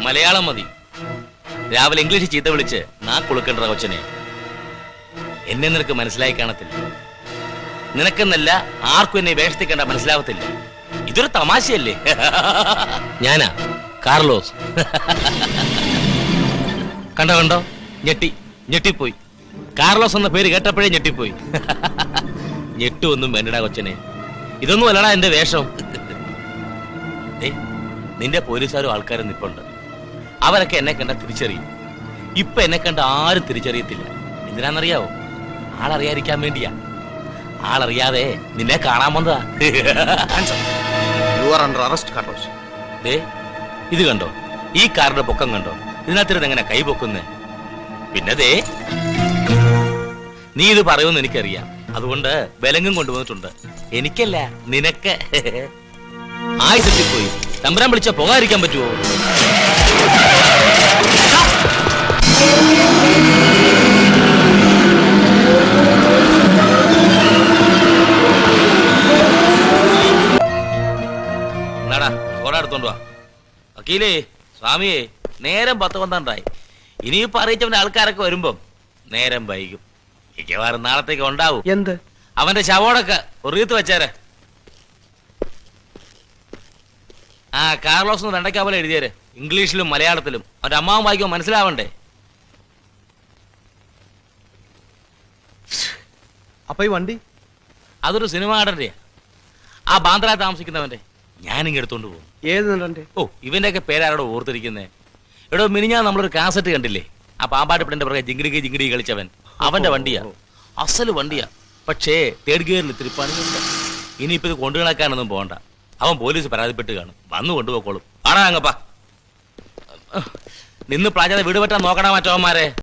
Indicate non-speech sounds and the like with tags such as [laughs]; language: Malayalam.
മലയാളം മതി. രാവിലെ ഇംഗ്ലീഷ് ചീത്ത വിളിച്ച് നാ കുളുക്കണ്ട കൊച്ചനെ. എന്നെ നിനക്ക് മനസ്സിലായി കാണത്തില്ല. നിനക്കെന്നല്ല ആർക്കും എന്നെ വേഷത്തിൽ കണ്ട മനസ്സിലാവത്തില്ല. ഇതൊരു തമാശയല്ലേ? [laughs] ഞാനാ കാർലോസ്. [laughs] കണ്ടോ കണ്ടോ? ഞെട്ടി ഞെട്ടിപ്പോയി. കാർലോസ് എന്ന പേര് കേട്ടപ്പോഴേ ഞെട്ടിപ്പോയി. [laughs] ഞെട്ടുമൊന്നും വേണ്ടടാ കൊച്ചനെ. ഇതൊന്നും അല്ലടാ എന്റെ വേഷം. നിന്റെ പോലീസുകാരും ആൾക്കാരും നിപ്പുണ്ട്. അവരൊക്കെ എന്നെ കണ്ട തിരിച്ചറിയും. ഇപ്പൊ എന്നെ കണ്ട ആരും തിരിച്ചറിയത്തില്ല. എന്തിനാണെന്നറിയാവോ? ആളറിയാതിരിക്കാൻ വേണ്ടിയാ. ആളറിയാതെ നിന്നെ കാണാൻ വന്നതാ. യു ആർ അണ്ടർ അറസ്റ്റ് ദേ ഇത് കണ്ടോ? ഈ കാറിന്റെ പൊക്കം കണ്ടോ? ഇതിനകത്തിരുന്ന് എങ്ങനെ കൈ പൊക്കുന്നേ? പിന്നെ ദേ നീ ഇത് പറയുമെന്ന് എനിക്കറിയാം. അതുകൊണ്ട് ബലങ്ങും കൊണ്ടുവന്നിട്ടുണ്ട്. എനിക്കല്ല നിനക്ക്. ആയിട്ട് പോയി തമ്പുരാൻ വിളിച്ച പോകാതിരിക്കാൻ പറ്റുമോ എന്നാടാ എടുത്തോണ്ട് വാ. വക്കീലേ സ്വാമിയെ നേരം പത്ത് പന്ത്രണ്ടായി. ഇനിയിപ്പോ അറിയിച്ചവന്റെ ആൾക്കാരൊക്കെ വരുമ്പം നേരം വൈകും. മിക്കവാറും നാളത്തേക്ക് ഉണ്ടാവും. എന്ത്? അവന്റെ ശവോടൊക്കെ ഒറിയത്ത് വെച്ചേരെ. ആ കാർലോസ് എന്ന് രണ്ടയ്ക്കാ പോലെ എഴുതിയേരെ. ഇംഗ്ലീഷിലും മലയാളത്തിലും. അവരുടെ അമ്മാവും വായിക്കുമ്പോൾ മനസ്സിലാവണ്ടേ? അപ്പൊ ഈ വണ്ടി? അതൊരു സിനിമ നടന്റെ ആ ബാന്ദ്ര താമസിക്കുന്നവന്റെ. ഞാനിങ്ങ് എടുത്തോണ്ട് പോകും. ഏത് ഓ ഇവന്റെയൊക്കെ പേരാരോട് ഓർത്തിരിക്കുന്നേ? എടോ മിനിഞ്ഞാ നമ്മളൊരു കാസറ്റ് കണ്ടില്ലേ? ആ പാമ്പാട്ട് പിടിന്റെ പുറകെ ജിങ്കിടിക്ക് ജിങ്കിടി കളിച്ചവൻ. അവന്റെ വണ്ടിയാ. അസൽ വണ്ടിയാ. പക്ഷേ തേർഡ് ഗിയറിൽ ഇത്തിരി പണിയുണ്ട്. ഇനിയിപ്പോ ഇത് കൊണ്ടു നടക്കാനൊന്നും പോകണ്ട അവൻ പോലീസ് പരാതിപ്പെട്ട് കാണും. വന്നു കൊണ്ടുപോക്കോളും ആടാ അങ്ങപ്പാ. നിന്ന് പ്ലാജാതെ വീട് പറ്റാൻ നോക്കണ മറ്റവന്മാരെ.